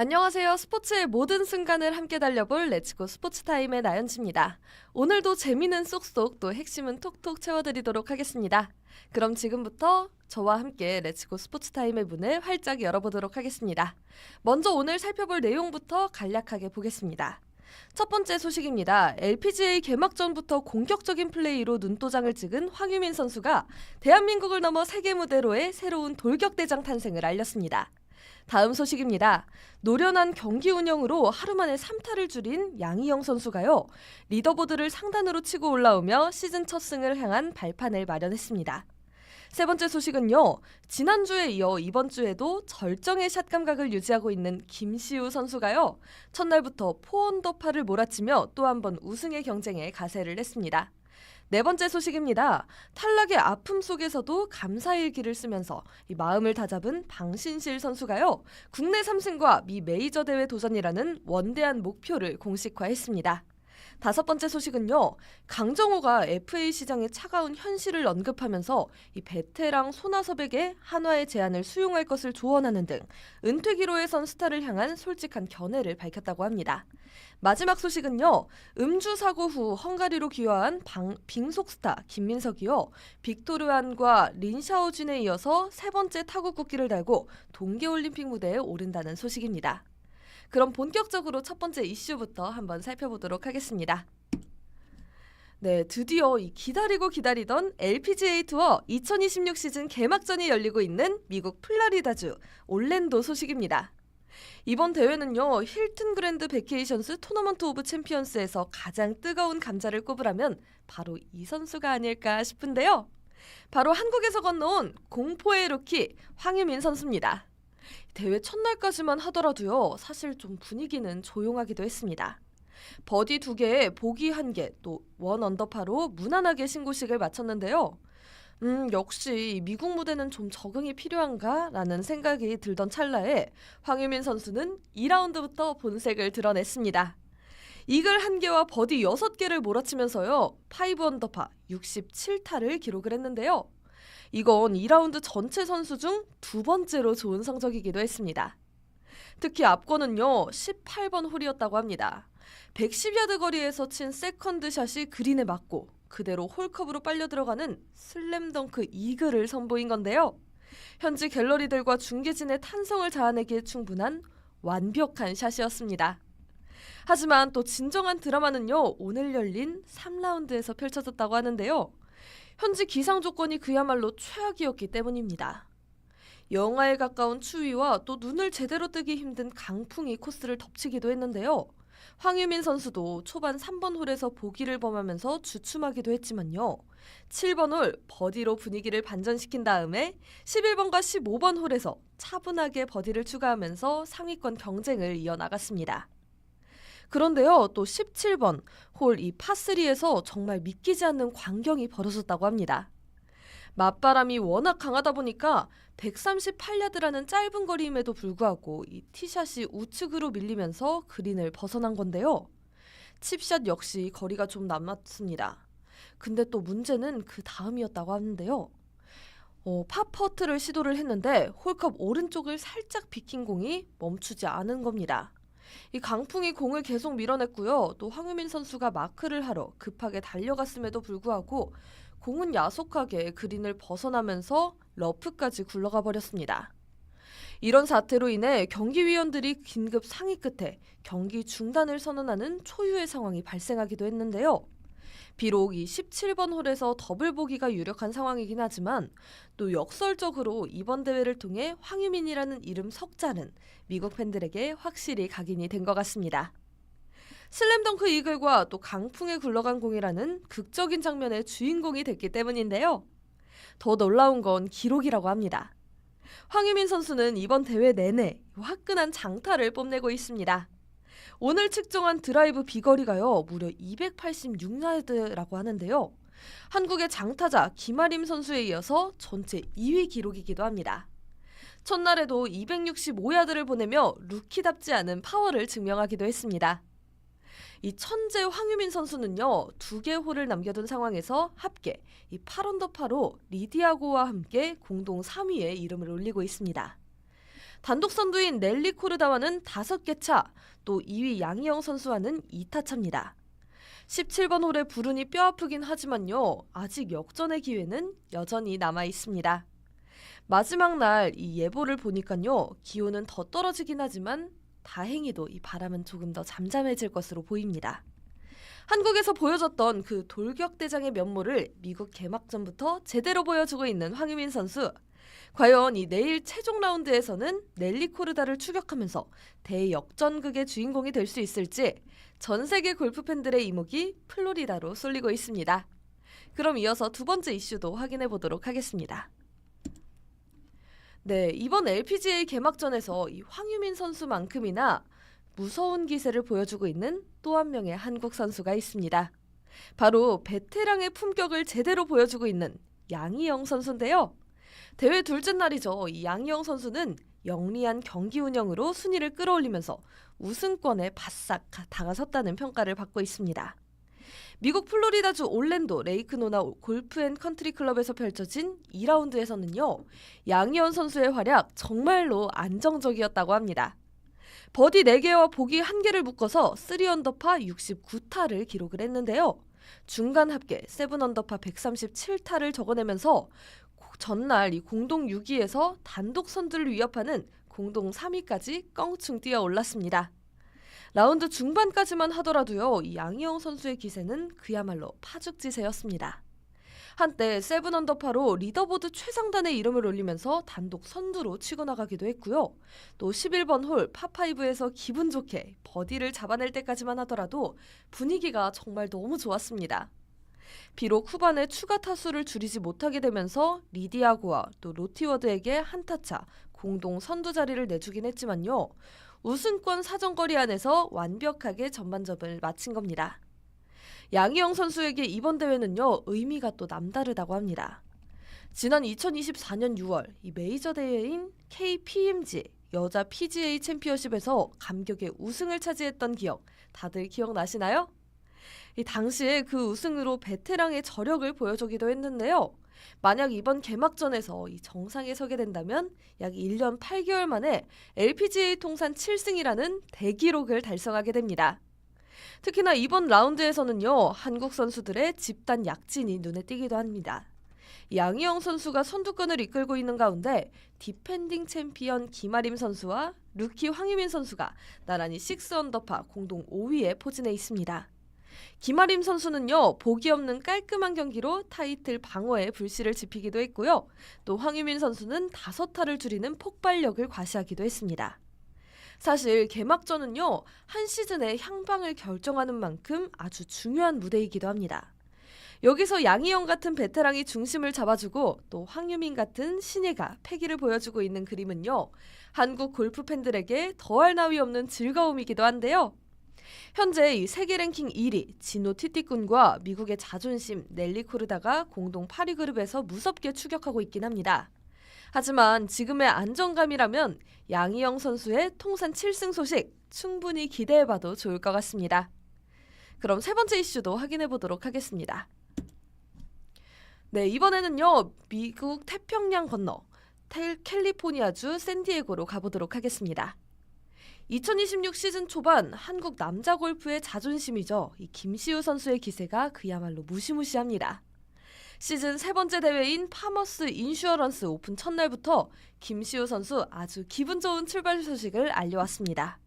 안녕하세요. 스포츠의 모든 순간을 함께 달려볼 레츠고 스포츠 타임의 나연지입니다. 오늘도 재미는 쏙쏙 또 핵심은 톡톡 채워드리도록 하겠습니다. 그럼 지금부터 저와 함께 레츠고 스포츠 타임의 문을 활짝 열어보도록 하겠습니다. 먼저 오늘 살펴볼 내용부터 간략하게 보겠습니다. 첫 번째 소식입니다. LPGA 개막전부터 공격적인 플레이로 눈도장을 찍은 황유민 선수가 대한민국을 넘어 세계 무대로의 새로운 돌격대장 탄생을 알렸습니다. 다음 소식입니다. 노련한 경기 운영으로 하루 만에 3타를 줄인 양희영 선수가요. 리더보드를 상단으로 치고 올라오며 시즌 첫 승을 향한 발판을 마련했습니다. 세 번째 소식은요. 지난주에 이어 이번 주에도 절정의 샷 감각을 유지하고 있는 김시우 선수가요. 첫날부터 포언더파를 몰아치며 또 한 번 우승의 경쟁에 가세를 냈습니다. 네 번째 소식입니다. 탈락의 아픔 속에서도 길을 쓰면서 이 마음을 다잡은 방신실 선수가요. 국내 3승과 미 메이저 대회 도전이라는 원대한 목표를 공식화했습니다. 다섯 번째 소식은요. 강정호가 FA 시장의 차가운 현실을 언급하면서 이 베테랑 손아섭에게 한화의 제안을 수용할 것을 조언하는 등 은퇴 기로에 선 스타를 향한 솔직한 견해를 밝혔다고 합니다. 마지막 소식은요. 음주 사고 후 헝가리로 귀화한 방, 빙속 스타 김민석이요. 빅토르안과 린샤오준에 이어서 세 번째 타구 국기를 달고 동계올림픽 무대에 오른다는 소식입니다. 그럼 본격적으로 첫 번째 이슈부터 한번 살펴보도록 하겠습니다. 네, 드디어 이 기다리고 기다리던 LPGA 투어 2026 시즌 개막전이 열리고 있는 미국 플라리다주 올랜도 소식입니다. 이번 대회는요 힐튼 그랜드 베케이션스 토너먼트 오브 챔피언스에서 가장 뜨거운 감자를 꼽으라면 바로 이 선수가 아닐까 싶은데요. 바로 한국에서 건너온 공포의 루키 황유민 선수입니다. 대회 첫날까지만 하더라도요 사실 좀 분위기는 조용하기도 했습니다. 버디 두 개에 보기 한 개, 또 원 언더파로 무난하게 신고식을 마쳤는데요. 음, 역시 미국 무대는 좀 적응이 필요한가? 라는 생각이 들던 찰나에 황유민 선수는 2라운드부터 본색을 드러냈습니다. 이글 한 개와 버디 6개를 몰아치면서요. 5 언더파 67타를 기록을 했는데요. 이건 2라운드 전체 선수 중 두 번째로 좋은 성적이기도 했습니다. 특히 앞권은요. 18번 홀이었다고 합니다. 110야드 거리에서 친 세컨드 샷이 그린에 맞고 그대로 홀컵으로 빨려 들어가는 슬램덩크 이글을 선보인 건데요. 현지 갤러리들과 중계진의 탄성을 자아내기에 충분한 완벽한 샷이었습니다. 하지만 또 진정한 드라마는요. 오늘 열린 3라운드에서 펼쳐졌다고 하는데요. 현지 기상 조건이 그야말로 최악이었기 때문입니다. 영하에 가까운 추위와 또 눈을 제대로 뜨기 힘든 강풍이 코스를 덮치기도 했는데요. 황유민 선수도 초반 3번 홀에서 보기를 범하면서 주춤하기도 했지만요. 7번 홀 버디로 분위기를 반전시킨 다음에 11번과 15번 홀에서 차분하게 버디를 추가하면서 상위권 경쟁을 이어나갔습니다. 그런데요, 또 17번 홀 이 파3에서 정말 믿기지 않는 광경이 벌어졌다고 합니다. 맞바람이 워낙 강하다 보니까 138야드라는 짧은 거리임에도 불구하고 이 티샷이 우측으로 밀리면서 그린을 벗어난 건데요. 칩샷 역시 거리가 좀 남았습니다. 근데 또 문제는 그 다음이었다고 하는데요. 어, 팝퍼트를 시도를 했는데 홀컵 오른쪽을 살짝 비킨 공이 멈추지 않은 겁니다. 이 강풍이 공을 계속 밀어냈고요. 또 황유민 선수가 마크를 하러 급하게 달려갔음에도 불구하고 공은 야속하게 그린을 벗어나면서 러프까지 굴러가 버렸습니다. 이런 사태로 인해 경기위원들이 긴급 상의 끝에 경기 중단을 선언하는 초유의 상황이 발생하기도 했는데요. 비록 이 17번 홀에서 더블 보기가 유력한 상황이긴 하지만 또 역설적으로 이번 대회를 통해 황유민이라는 이름 석자는 미국 팬들에게 확실히 각인이 된 것 같습니다. 슬램덩크 이글과 또 강풍에 굴러간 공이라는 극적인 장면의 주인공이 됐기 때문인데요. 더 놀라운 건 기록이라고 합니다. 황유민 선수는 이번 대회 내내 화끈한 장타를 뽐내고 있습니다. 오늘 측정한 드라이브 비거리가요, 무려 286야드라고 하는데요. 한국의 장타자 김아림 선수에 이어서 전체 2위 기록이기도 합니다. 첫날에도 265야드를 보내며 루키답지 않은 파워를 증명하기도 했습니다. 이 천재 황유민 선수는요 두 개 홀을 남겨둔 상황에서 합계 이 8언더파로 리디아고와 함께 공동 3위에 이름을 올리고 있습니다. 단독 선두인 넬리 코르다와는 5개 차, 또 2위 양희영 선수와는 2타 차입니다. 17번 홀에 불운이 뼈아프긴 하지만요. 아직 역전의 기회는 여전히 남아 있습니다. 마지막 날 이 예보를 보니까요. 기온은 더 떨어지긴 하지만 다행히도 이 바람은 조금 더 잠잠해질 것으로 보입니다. 한국에서 보여줬던 그 돌격대장의 면모를 미국 개막전부터 제대로 보여주고 있는 황유민 선수. 과연 이 내일 최종 라운드에서는 넬리 코르다를 추격하면서 대역전극의 주인공이 될 수 있을지 전 세계 골프 팬들의 이목이 플로리다로 쏠리고 있습니다. 그럼 이어서 두 번째 이슈도 확인해 보도록 하겠습니다. 네, 이번 LPGA 개막전에서 이 황유민 선수만큼이나 무서운 기세를 보여주고 있는 또 한 명의 한국 선수가 있습니다. 바로 베테랑의 품격을 제대로 보여주고 있는 양희영 선수인데요. 대회 둘째 날이죠. 이 양희영 선수는 영리한 경기 운영으로 순위를 끌어올리면서 우승권에 바싹 다가섰다는 평가를 받고 있습니다. 미국 플로리다주 올랜도 레이크노나 골프 앤 컨트리 클럽에서 펼쳐진 2라운드에서는요. 양희원 선수의 활약 정말로 안정적이었다고 합니다. 버디 4개와 보기 1개를 묶어서 3언더파 69타를 기록을 했는데요. 중간 합계 7언더파 137타를 적어내면서 전날 이 공동 6위에서 단독 선두를 위협하는 공동 3위까지 껑충 뛰어 올랐습니다. 라운드 중반까지만 하더라도요, 이 양희영 선수의 기세는 그야말로 파죽지세였습니다. 한때 세븐 언더파로 리더보드 최상단의 이름을 올리면서 단독 선두로 치고 나가기도 했고요. 또 11번 홀 파5에서 기분 좋게 버디를 잡아낼 때까지만 하더라도 분위기가 정말 너무 좋았습니다. 비록 후반에 추가 타수를 줄이지 못하게 되면서 리디아고와 또 로티워드에게 한타차 공동 선두 자리를 내주긴 했지만요. 우승권 사정거리 안에서 완벽하게 전반전을 마친 겁니다. 양희영 선수에게 이번 대회는요 의미가 또 남다르다고 합니다. 지난 2024년 6월 이 메이저 대회인 KPMG 여자 PGA 챔피언십에서 감격의 우승을 차지했던 기억 다들 기억나시나요? 이 당시에 그 우승으로 베테랑의 저력을 보여주기도 했는데요. 만약 이번 개막전에서 이 정상에 서게 된다면 약 1년 8개월 만에 LPGA 통산 7승이라는 대기록을 달성하게 됩니다. 특히나 이번 라운드에서는요, 한국 선수들의 집단 약진이 눈에 띄기도 합니다. 양희영 선수가 선두권을 이끌고 있는 가운데 디펜딩 챔피언 김아림 선수와 루키 황유민 선수가 나란히 6언더파 공동 5위에 포진해 있습니다. 김아림 선수는요, 보기 없는 깔끔한 경기로 타이틀 방어에 불씨를 지피기도 했고요. 또 황유민 선수는 다섯 타를 줄이는 폭발력을 과시하기도 했습니다. 사실 개막전은요, 한 시즌의 향방을 결정하는 만큼 아주 중요한 무대이기도 합니다. 여기서 양희영 같은 베테랑이 중심을 잡아주고 또 황유민 같은 신예가 패기를 보여주고 있는 그림은요, 한국 골프 팬들에게 더할 나위 없는 즐거움이기도 한데요. 현재 이 세계 랭킹 1위 진노 티티꾼과 미국의 자존심 넬리 코르다가 공동 8위 그룹에서 무섭게 추격하고 있긴 합니다. 하지만 지금의 안정감이라면 양희영 선수의 통산 7승 소식 충분히 기대해봐도 좋을 것 같습니다. 그럼 세 번째 이슈도 확인해 보도록 하겠습니다. 네, 이번에는요, 미국 태평양 건너 텔 캘리포니아주 샌디에고로 가보도록 하겠습니다. 2026 시즌 초반 한국 남자 골프의 자존심이죠. 이 김시우 선수의 기세가 그야말로 무시무시합니다. 시즌 세 번째 대회인 파머스 인슈어런스 오픈 첫날부터 김시우 선수 아주 기분 좋은 출발 소식을 알려왔습니다.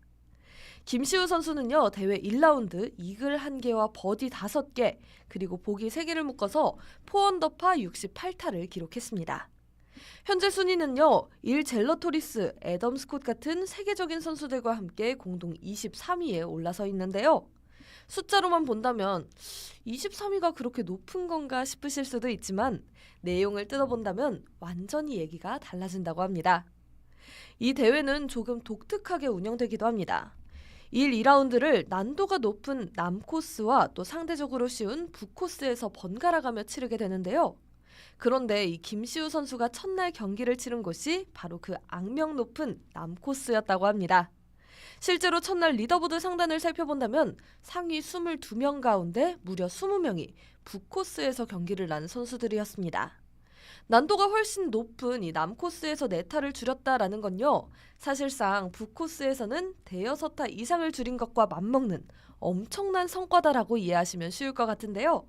김시우 선수는요, 대회 1라운드 이글 1개와 버디 5개, 그리고 보기 3개를 묶어서 포언더파 68타를 기록했습니다. 현재 순위는요, 일 젤러토리스, 애덤 스콧 같은 세계적인 선수들과 함께 공동 23위에 올라서 있는데요. 숫자로만 본다면 23위가 그렇게 높은 건가 싶으실 수도 있지만 내용을 뜯어본다면 완전히 얘기가 달라진다고 합니다. 이 대회는 조금 독특하게 운영되기도 합니다. 1, 2라운드를 난도가 높은 남코스와 또 상대적으로 쉬운 북코스에서 번갈아가며 치르게 되는데요. 그런데 이 김시우 선수가 첫날 경기를 치른 곳이 바로 그 악명 높은 남코스였다고 합니다. 실제로 첫날 리더보드 상단을 살펴본다면 상위 22명 가운데 무려 20명이 북코스에서 경기를 난 선수들이었습니다. 난도가 훨씬 높은 이 남코스에서 네타를 줄였다라는 건요. 사실상 북코스에서는 대여섯 타 이상을 줄인 것과 맞먹는 엄청난 성과다라고 이해하시면 쉬울 것 같은데요.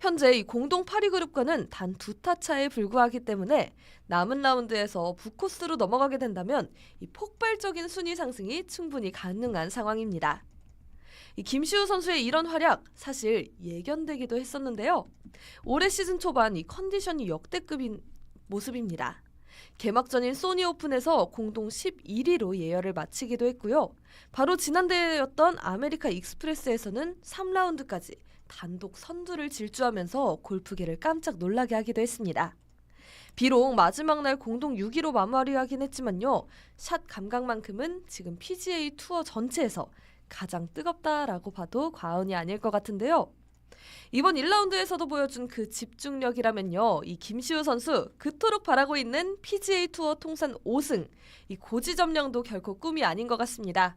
현재 이 공동 8위 그룹과는 단 두 타 차에 불과하기 때문에 남은 라운드에서 북코스로 넘어가게 된다면 이 폭발적인 순위 상승이 충분히 가능한 상황입니다. 이 김시우 선수의 이런 활약 사실 예견되기도 했었는데요. 올해 시즌 초반 이 컨디션이 역대급인 모습입니다. 개막전인 소니 오픈에서 공동 11위로 예열을 마치기도 했고요. 바로 지난 대회였던 아메리카 익스프레스에서는 3라운드까지 단독 선두를 질주하면서 골프계를 깜짝 놀라게 하기도 했습니다. 비록 마지막 날 공동 6위로 마무리하긴 했지만요. 샷 감각만큼은 지금 PGA 투어 전체에서 가장 뜨겁다라고 봐도 과언이 아닐 것 같은데요. 이번 1라운드에서도 보여준 그 집중력이라면요. 이 김시우 선수 그토록 바라고 있는 PGA 투어 통산 5승, 이 고지점령도 결코 꿈이 아닌 것 같습니다.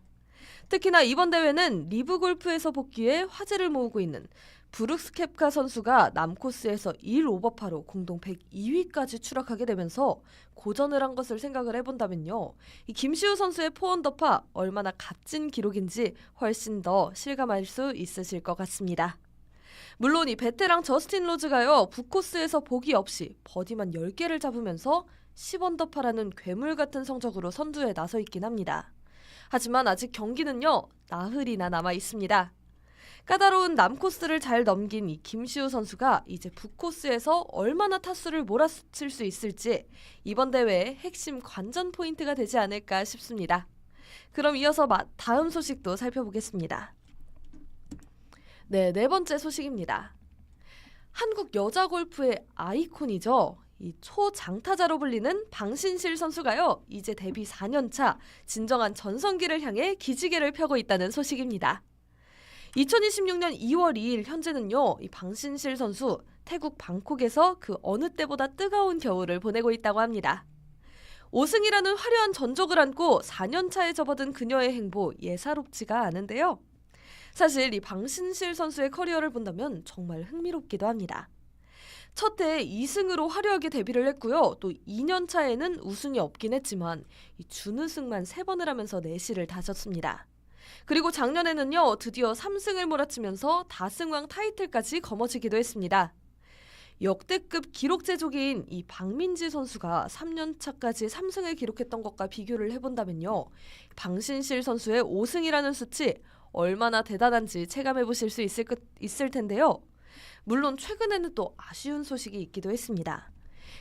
특히나 이번 대회는 리브 골프에서 복귀해 화제를 모으고 있는 브룩스 캡카 선수가 남코스에서 1 오버파로 공동 102위까지 추락하게 되면서 고전을 한 것을 생각을 해본다면요. 이 김시우 선수의 포언더파 얼마나 값진 기록인지 훨씬 더 실감할 수 있으실 것 같습니다. 물론 이 베테랑 저스틴 로즈가요. 북코스에서 보기 없이 버디만 10개를 잡으면서 10언더파라는 괴물 같은 성적으로 선두에 나서 있긴 합니다. 하지만 아직 경기는요. 나흘이나 남아 있습니다. 까다로운 남코스를 잘 넘긴 이 김시우 선수가 이제 북코스에서 얼마나 타수를 몰아칠 수 있을지 이번 대회의 핵심 관전 포인트가 되지 않을까 싶습니다. 그럼 이어서 마- 다음 소식도 살펴보겠습니다. 네, 네 번째 소식입니다. 한국 여자 골프의 아이콘이죠. 이 초장타자로 불리는 방신실 선수가요. 이제 데뷔 4년 차 진정한 전성기를 향해 기지개를 펴고 있다는 소식입니다. 2026년 2월 2일 현재는요. 이 방신실 선수 태국 방콕에서 그 어느 때보다 뜨거운 겨울을 보내고 있다고 합니다. 5승이라는 화려한 전적을 안고 4년 차에 접어든 그녀의 행보 예사롭지가 않은데요. 사실 이 방신실 선수의 커리어를 본다면 정말 흥미롭기도 합니다. 첫 해에 2승으로 화려하게 데뷔를 했고요. 또 2년 차에는 우승이 없긴 했지만 이 준우승만 3번을 하면서 내실을 다졌습니다. 그리고 작년에는요. 드디어 3승을 몰아치면서 다승왕 타이틀까지 거머쥐기도 했습니다. 역대급 기록 제조기인 이 박민지 선수가 3년 차까지 3승을 기록했던 것과 비교를 해본다면요. 방신실 선수의 5승이라는 수치 얼마나 대단한지 체감해 보실 수 있을, 것- 있을 텐데요. 물론 최근에는 또 아쉬운 소식이 있기도 했습니다.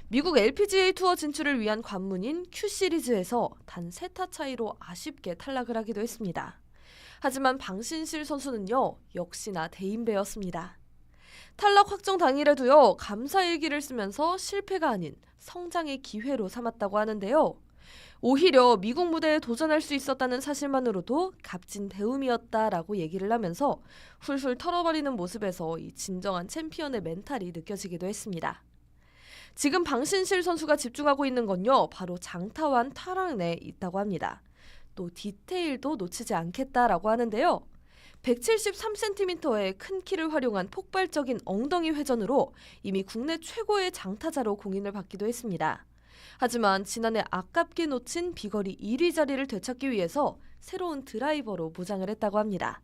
미국 LPGA 투어 진출을 위한 관문인 Q 시리즈에서 단 세 타 차이로 아쉽게 탈락을 하기도 했습니다. 하지만 방신실 선수는요, 역시나 대인배였습니다. 탈락 확정 당일에도요, 감사 일기를 쓰면서 실패가 아닌 성장의 기회로 삼았다고 하는데요. 오히려 미국 무대에 도전할 수 있었다는 사실만으로도 값진 배움이었다라고 얘기를 하면서 훌훌 털어버리는 모습에서 이 진정한 챔피언의 멘탈이 느껴지기도 했습니다. 지금 방신실 선수가 집중하고 있는 건요, 바로 장타완 타락 내에 있다고 합니다. 또 디테일도 놓치지 않겠다라고 하는데요. 173cm의 큰 키를 활용한 폭발적인 엉덩이 회전으로 이미 국내 최고의 장타자로 공인을 받기도 했습니다. 하지만 지난해 아깝게 놓친 비거리 1위 자리를 되찾기 위해서 새로운 드라이버로 무장을 했다고 합니다.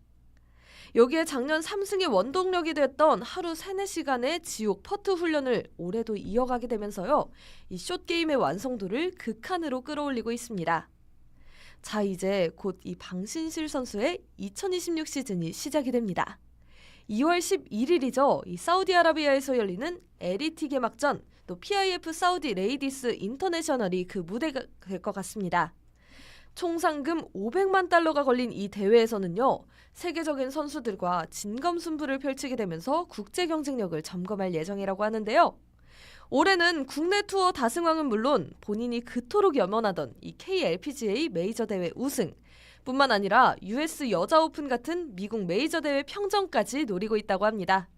여기에 작년 3승의 원동력이 됐던 하루 3, 4시간의 지옥 퍼트 훈련을 올해도 이어가게 되면서요. 이 숏게임의 완성도를 극한으로 끌어올리고 있습니다. 자, 이제 곧 이 방신실 선수의 2026 시즌이 시작이 됩니다. 2월 11일이죠. 이 사우디아라비아에서 열리는 LET 개막전, 또 PIF 사우디 레이디스 인터내셔널이 그 무대가 될 것 같습니다. 총 상금 500만 달러가 걸린 이 대회에서는요. 세계적인 선수들과 진검승부를 펼치게 되면서 국제 경쟁력을 점검할 예정이라고 하는데요. 올해는 국내 투어 다승왕은 물론 본인이 그토록 염원하던 이 KLPGA 메이저 대회 우승 뿐만 아니라 US 여자 오픈 같은 미국 메이저 대회 평정까지 노리고 있다고 합니다.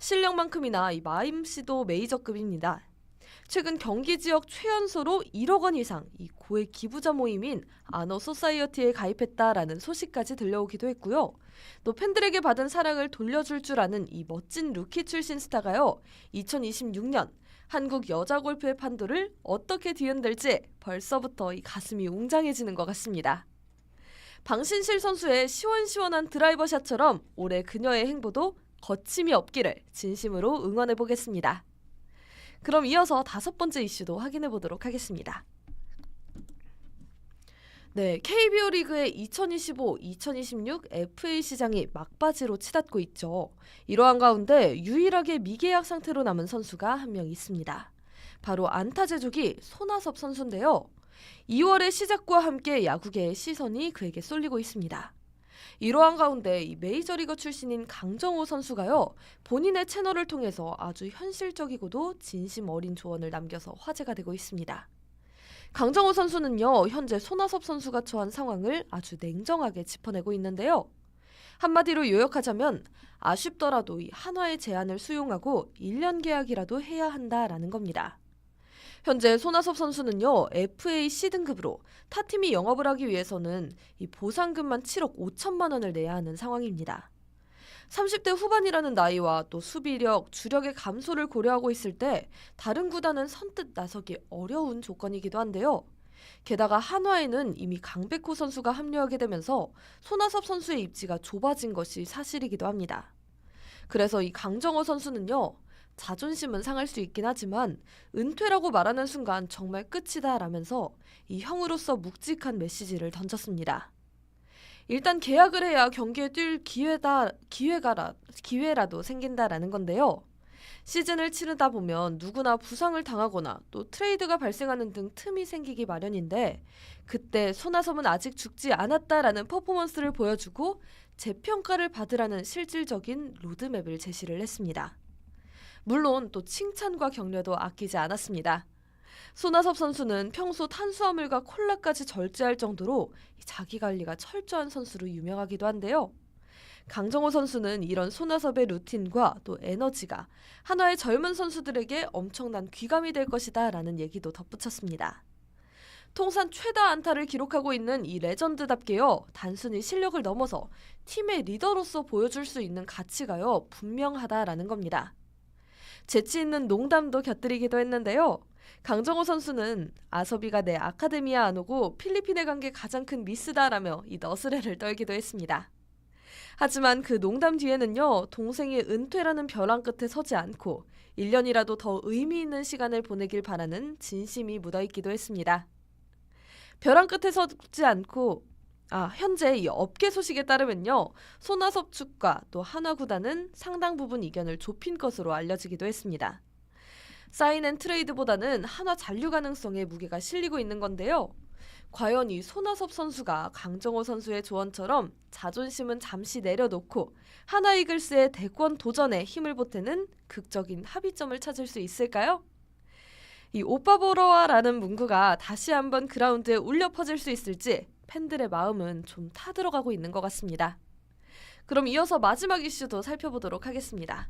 실력만큼이나 이 마임 씨도 메이저급입니다. 최근 경기 지역 최연소로 1억 원 이상 이 고액 기부자 모임인 아너 소사이어티에 가입했다라는 소식까지 들려오기도 했고요. 또 팬들에게 받은 사랑을 돌려줄 줄 아는 이 멋진 루키 출신 스타가요. 2026년 한국 여자 골프의 판도를 어떻게 뒤흔들지 벌써부터 이 가슴이 웅장해지는 것 같습니다. 방신실 선수의 시원시원한 드라이버 샷처럼 올해 그녀의 행보도 거침이 없기를 진심으로 응원해 보겠습니다. 그럼 이어서 다섯 번째 이슈도 확인해 보도록 하겠습니다. 네, KBO 리그의 2025-2026 FA 시장이 막바지로 치닫고 있죠. 이러한 가운데 유일하게 미계약 상태로 남은 선수가 한 명 있습니다. 바로 안타 제조기 손아섭 선수인데요. 2월의 시작과 함께 야구계의 시선이 그에게 쏠리고 있습니다. 이러한 가운데 이 메이저리거 출신인 강정호 선수가요 본인의 채널을 통해서 아주 현실적이고도 진심 어린 조언을 남겨서 화제가 되고 있습니다. 강정호 선수는요 현재 손아섭 선수가 처한 상황을 아주 냉정하게 짚어내고 있는데요. 한마디로 요약하자면 아쉽더라도 이 한화의 제안을 수용하고 1년 계약이라도 해야 한다라는 겁니다. 현재 손아섭 선수는요 FA C 등급으로 타 팀이 영업을 하기 위해서는 이 보상금만 7억 5천만 원을 내야 하는 상황입니다. 30대 후반이라는 나이와 또 수비력, 주력의 감소를 고려하고 있을 때 다른 구단은 선뜻 나서기 어려운 조건이기도 한데요. 게다가 한화에는 이미 강백호 선수가 합류하게 되면서 손아섭 선수의 입지가 좁아진 것이 사실이기도 합니다. 그래서 이 강정호 선수는요. 자존심은 상할 수 있긴 하지만 은퇴라고 말하는 순간 정말 끝이다 라면서 이 형으로서 묵직한 메시지를 던졌습니다. 일단 계약을 해야 경기에 뛸 기회다 기회가라 기회라도 생긴다라는 건데요. 시즌을 치르다 보면 누구나 부상을 당하거나 또 트레이드가 발생하는 등 틈이 생기기 마련인데 그때 손아섭은 아직 죽지 않았다라는 퍼포먼스를 보여주고 재평가를 받으라는 실질적인 로드맵을 제시를 했습니다. 물론 또 칭찬과 격려도 아끼지 않았습니다. 손아섭 선수는 평소 탄수화물과 콜라까지 절제할 정도로 자기 관리가 철저한 선수로 유명하기도 한데요. 강정호 선수는 이런 손아섭의 루틴과 또 에너지가 한화의 젊은 선수들에게 엄청난 귀감이 될 것이다 라는 얘기도 덧붙였습니다. 통산 최다 안타를 기록하고 있는 이 레전드답게요. 단순히 실력을 넘어서 팀의 리더로서 보여줄 수 있는 가치가요. 분명하다라는 겁니다. 재치 있는 농담도 곁들이기도 했는데요. 강정호 선수는 아서비가 내 아카데미아 안 오고 필리핀에 간 게 가장 큰 미스다라며 이 너스레를 떨기도 했습니다. 하지만 그 농담 뒤에는요, 동생이 은퇴라는 벼랑 끝에 서지 않고 1년이라도 더 의미 있는 시간을 보내길 바라는 진심이 묻어 있기도 했습니다. 벼랑 끝에 서지 않고 아, 현재 이 업계 소식에 따르면요. 손아섭 측과 또 한화 구단은 상당 부분 이견을 좁힌 것으로 알려지기도 했습니다. 사인 앤 트레이드보다는 한화 잔류 가능성에 무게가 실리고 있는 건데요. 과연 이 손아섭 선수가 강정호 선수의 조언처럼 자존심은 잠시 내려놓고 하나 이글스의 대권 도전에 힘을 보태는 극적인 합의점을 찾을 수 있을까요? 이 오빠 보러 와라는 문구가 다시 한번 그라운드에 울려 퍼질 수 있을지 팬들의 마음은 좀 타들어가고 있는 것 같습니다. 그럼 이어서 마지막 이슈도 살펴보도록 하겠습니다.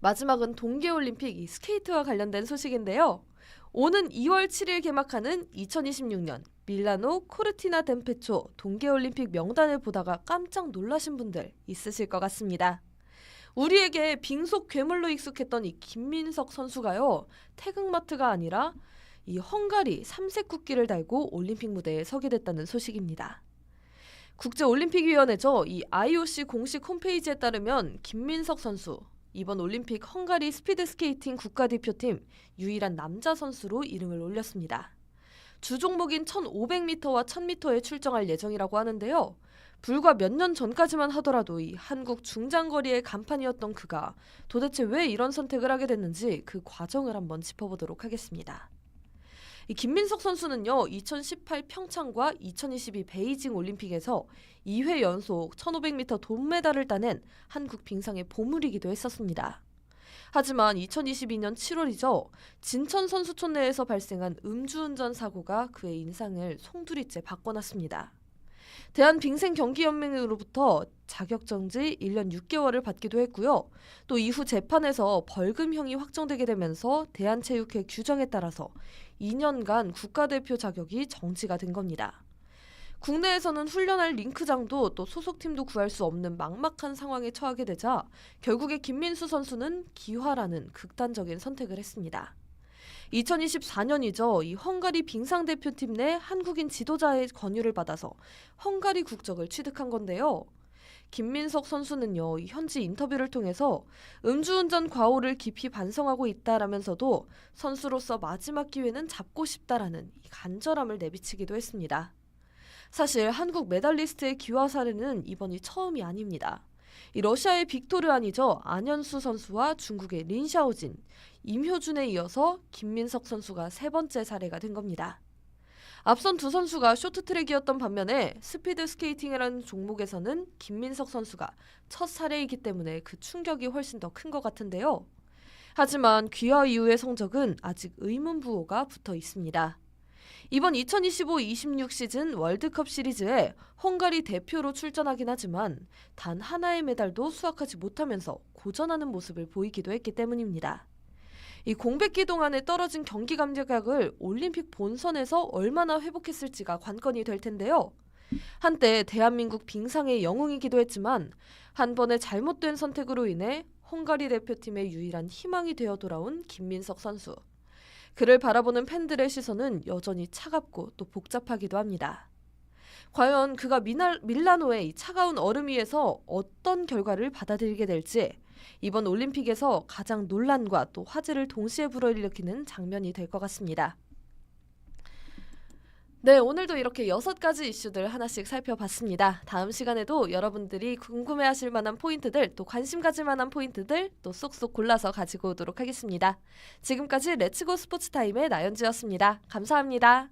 마지막은 동계올림픽 이 스케이트와 관련된 소식인데요. 오는 2월 7일 개막하는 2026년 밀라노 코르티나 덴페초 동계올림픽 명단을 보다가 깜짝 놀라신 분들 있으실 것 같습니다. 우리에게 빙속 괴물로 익숙했던 이 김민석 선수가요 태극마트가 아니라 이 헝가리 삼색 국기를 달고 올림픽 무대에 서게 됐다는 소식입니다. 국제올림픽위원회죠. 이 IOC 공식 홈페이지에 따르면 김민석 선수 이번 올림픽 헝가리 스피드 스케이팅 국가대표팀 유일한 남자 선수로 이름을 올렸습니다. 주 종목인 1500m와 1000m에 출정할 예정이라고 하는데요. 불과 몇 년 전까지만 하더라도 이 한국 중장거리의 간판이었던 그가 도대체 왜 이런 선택을 하게 됐는지 그 과정을 한번 짚어보도록 하겠습니다. 이 김민석 선수는요, 2018 평창과 2022 베이징 올림픽에서 2회 연속 1500m 돈메달을 따낸 한국 빙상의 보물이기도 했었습니다. 하지만 2022년 7월이죠. 진천 선수촌 내에서 발생한 음주운전 사고가 그의 인상을 송두리째 바꿔놨습니다. 대한빙생경기연맹으로부터 자격정지 1년 6개월을 받기도 했고요. 또 이후 재판에서 벌금형이 확정되게 되면서 대한체육회 규정에 따라서 2년간 국가대표 자격이 정지가 된 겁니다. 국내에서는 훈련할 링크장도 또 소속팀도 구할 수 없는 막막한 상황에 처하게 되자 결국에 김민수 선수는 기화라는 극단적인 선택을 했습니다. 2024년이죠. 이 헝가리 빙상 대표팀 내 한국인 지도자의 권유를 받아서 헝가리 국적을 취득한 건데요. 김민석 선수는요, 이 현지 인터뷰를 통해서 음주운전 과오를 깊이 반성하고 있다라면서도 선수로서 마지막 기회는 잡고 싶다라는 이 간절함을 내비치기도 했습니다. 사실 한국 메달리스트의 기화 사례는 이번이 처음이 아닙니다. 이 러시아의 빅토르안이죠. 안현수 선수와 중국의 린샤오진, 임효준에 이어서 김민석 선수가 세 번째 사례가 된 겁니다. 앞선 두 선수가 쇼트트랙이었던 반면에 스피드 스케이팅이라는 종목에서는 김민석 선수가 첫 사례이기 때문에 그 충격이 훨씬 더 큰 것 같은데요. 하지만 귀화 이후의 성적은 아직 의문부호가 붙어 있습니다. 이번 2025-26 시즌 월드컵 시리즈에 헝가리 대표로 출전하긴 하지만 단 하나의 메달도 수확하지 못하면서 고전하는 모습을 보이기도 했기 때문입니다. 이 공백기 동안에 떨어진 경기 감각을 올림픽 본선에서 얼마나 회복했을지가 관건이 될 텐데요. 한때 대한민국 빙상의 영웅이기도 했지만 한 번의 잘못된 선택으로 인해 헝가리 대표팀의 유일한 희망이 되어 돌아온 김민석 선수. 그를 바라보는 팬들의 시선은 여전히 차갑고 또 복잡하기도 합니다. 과연 그가 밀라노의 이 차가운 얼음 위에서 어떤 결과를 받아들이게 될지 이번 올림픽에서 가장 논란과 또 화제를 동시에 불어일으키는 장면이 될 것 같습니다. 네, 오늘도 이렇게 여섯 가지 이슈들 하나씩 살펴봤습니다. 다음 시간에도 여러분들이 궁금해하실 만한 포인트들, 또 관심 가질 만한 포인트들 또 쏙쏙 골라서 가지고 오도록 하겠습니다. 지금까지 레츠고 스포츠 타임의 나연지였습니다. 감사합니다.